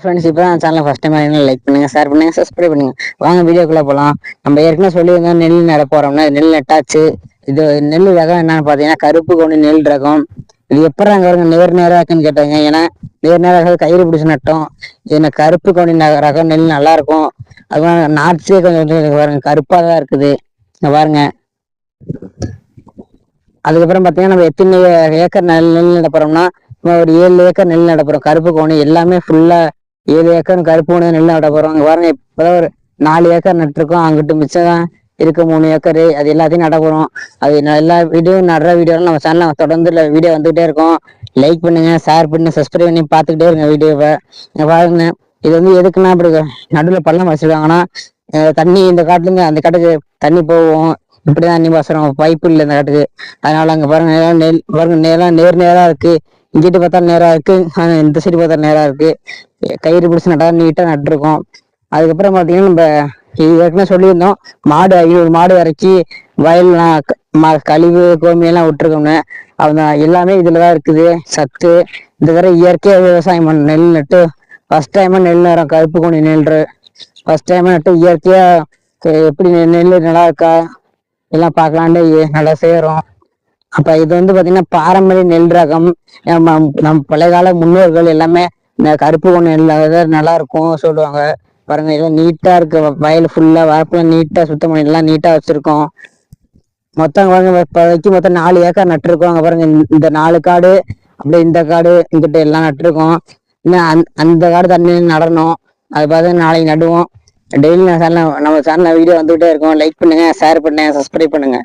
Friends இப்போ தான் சேனலை ஃபஸ்ட் டைம் லைக் பண்ணுங்க ஷேர் பண்ணுங்க சப்ஸ்கிரைப் பண்ணுங்க. வாங்க வீடியோக்குள்ளே போகலாம் நம்ம ஏற்கனவே சொல்லியிருந்தோம் நெல் நட போகிறோம்னா நெல் நட்டாச்சு. இது நெல் ரகம் என்னன்னு பார்த்தீங்கன்னா கருப்பு கொண்டு நெல் ரகம். இது எப்படி அங்கே வருங்க நேர் நேராக இருக்குன்னு கேட்டாங்க. ஏன்னா நேர் நேராக கயிறு பிடிச்சி நட்டோம். இது கருப்பு கொண்டு ரகம் நெல் நல்லா இருக்கும் அது நாட்ஸே கொஞ்சம் பாருங்க கருப்பாக தான் இருக்குது. இங்க பாருங்க. அதுக்கப்புறம் பார்த்தீங்கன்னா நம்ம எத்தனை ஏக்கர் நெல் நெல் நட நம்ம ஒரு ஏழு ஏக்கர் நெல் நடப்புறோம் கருப்பு கோணி எல்லாமே ஃபுல்லாக ஏழு ஏக்கர் கருப்பு கோணி நெல் நட போறோம். இங்க பாருங்க இப்பதான் ஒரு நாலு ஏக்கர் நட்டிருக்கோம். அங்கிட்டு மிச்சம் தான் இருக்கு மூணு ஏக்கர். அது எல்லாத்தையும் நட போறோம். அது எல்லா வீடியோ நடுற வீடியோ நம்ம சேனல் தொடர்ந்து வீடியோ வந்துகிட்டே இருக்கும். லைக் பண்ணுங்க ஷேர் பண்ணி சப்ஸ்கிரைப் பண்ணி பார்த்துக்கிட்டே இருங்க வீடியோவை. பாருங்க இது வந்து எதுக்குன்னா இப்படி நடுவில் பள்ளம் வச்சிருக்காங்கன்னா தண்ணி இந்த காட்டுல அந்த காட்டுக்கு தண்ணி போகும். இப்படிதான் தண்ணி பாசனம் பைப்பு இல்லை இந்த காட்டுக்கு. அதனால அங்க பாருங்க நெல் பாருங்க நேரம் நேர் நேரா இருக்கு. இங்கிட்டு பார்த்தா நேரா இருக்கு. இந்த சைடு பார்த்தா நேரா இருக்கு. கயிறு பிடிச்சி நட்டா நீட்டா நட்டுருக்கோம். அதுக்கப்புறம் பாத்தீங்கன்னா நம்ம இது ஏற்கனவே சொல்லியிருந்தோம். மாடு ஐநூறு மாடு இறக்கி வயல்லாம் க- ம- கழிவு கோமியெல்லாம் விட்டுருக்கோம்னு. அவங்க எல்லாமே இதுலதான் இருக்குது. சத்து இந்த தடவை இயற்கையாக விவசாயம் பண்ண நெல் நட்டு ஃபர்ஸ்ட் டைமா நெல் நேரம் கருப்பு கொண்டி நெல் ஃபர்ஸ்ட் டைமாக நட்டு இயற்கையா எப்படி நெல் நல்லா இருக்கா? எல்லாம் பார்க்கலான்னு நல்லா செய்யறோம். அப்ப இது வந்து பாத்தீங்கன்னா பாரம்பரிய நெல் ரகம் நம்ம நம்ம பழைய கால முன்னோர்கள் எல்லாமே இந்த கருப்பு கொண்ட நெல் நல்லா இருக்கும் சொல்லுவாங்க. பாருங்க எல்லாம் நீட்டா இருக்கு. வ- வயல் ஃபுல்லா வரப்புல நீட்டா சுத்தம் பண்ணி எல்லாம் நீட்டா வச்சிருக்கோம். மொத்தம் பாருங்க இப்போதைக்கு மொத்தம் நாலு ஏக்கர் நட்டிருக்கோம். அங்க பாருங்க இந்த- நாலு காடு அப்படியே இந்த காடு இங்கிட்ட எல்லாம் நட்டிருக்கோம். இன்னும் அந்த அந்த காடு தண்ணி நடணும். அது பார்த்து நாளைக்கு நடுவோம். டெய்லி நான் சேனல் நம்ம சேனல்ல வீடியோ வந்துகிட்டே இருக்கோம். லைக் பண்ணுங்க ஷேர் பண்ணுங்க சப்ஸ்கிரைப் பண்ணுங்க.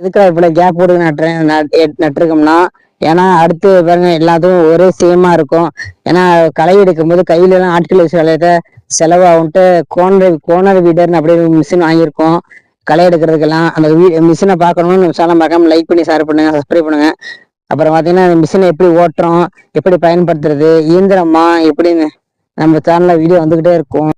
இதுக்காக இவ்வளவு கேப் போட்டு நட்டுறேன் நட்- நட்டிருக்கோம்னா? ஏன்னா அடுத்து பாருங்க எல்லாத்துக்கும் ஒரே சேமா இருக்கும். ஏன்னா களை எடுக்கும்போது கையில எல்லாம் ஆட்கள் வச்சு விளையாட்ட செலவாகும்ட்டு கோனர் கோனர் வீடர்னு அப்படியே மிஷின் வாங்கியிருக்கோம். களை எடுக்கிறதுக்கெல்லாம் அந்த மிஷினை பார்க்கணும்னு சேனல் பார்க்காம லைக் பண்ணி ஷேர் பண்ணுங்க சப்ஸ்கிரைப் பண்ணுங்க. அப்புறம் பார்த்தீங்கன்னா அந்த மிஷினை எப்படி ஓட்டுறோம் எப்படி பயன்படுத்துறது இயந்திரமா எப்படின்னு நம்ம சேனல்ல வீடியோ வந்துகிட்டே இருக்கும்.